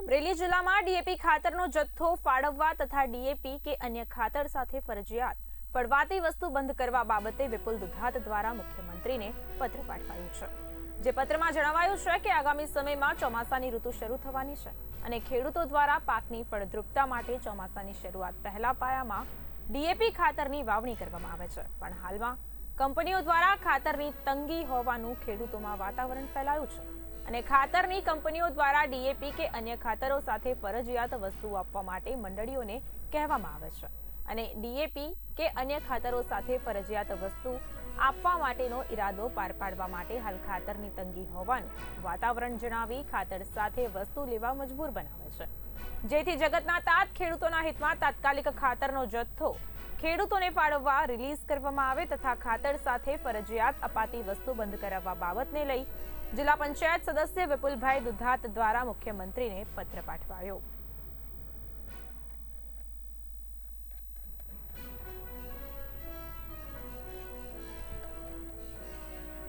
અમરેલી જિલ્લામાં ડીએપી ખાતરનો જથ્થો ફાળવવા તથા ડીએપી કે અન્ય ખાતર સાથે ફરજિયાત ફળવાતી વસ્તુ બંધ કરવા બાબતે વિપુલ દુધાત દ્વારા મુખ્યમંત્રીને પત્ર પાઠવાયું છે. જે પત્રમાં જણાવાયું છે કે આગામી સમયમાં ચોમાસાની ઋતુ શરૂ થવાની છે અને ખેડૂતો દ્વારા પાકની ફળદ્રુપતા માટે ચોમાસાની શરૂઆત પહેલા પાયામાં ડીએપી ખાતરની વાવણી કરવામાં આવે છે. પણ હાલમાં કંપનીઓ દ્વારા ખાતરની તંગી હોવાનું ખેડૂતોમાં વાતાવરણ ફેલાયું છે. અને ખાતરની કંપનીઓ દ્વારા ડીએપી કે અન્ય ખાતરો સાથે ફરજિયાત વસ્તુ આપવા માટે મંડળીઓને કહેવામાં આવે છે. અને ડીએપી કે અન્ય ખાતરો સાથે ફરજિયાત વસ્તુ આપવા માટેનો ઈરાદો પાર પાડવા માટે હાલ ખાતરની તંગી હોવાનું વાતાવરણ જણાવી ખાતર સાથે વસ્તુ લેવા મજબૂર બનાવે છે. જેથી જગતના તાત ખેડૂતોના હિતમાં તાત્કાલિક ખાતરનો જથ્થો ખેડૂતોને ફાળવવા રિલીઝ કરવામાં આવે તથા ખાતર સાથે ફરજિયાત અપાતી વસ્તુ બંધ કરાવવા બાબતને લઈ જિલ્લા પંચાયત સદસ્ય વિપુલભાઈ દુધાત દ્વારા મુખ્યમંત્રીને પત્ર પાઠવાયો.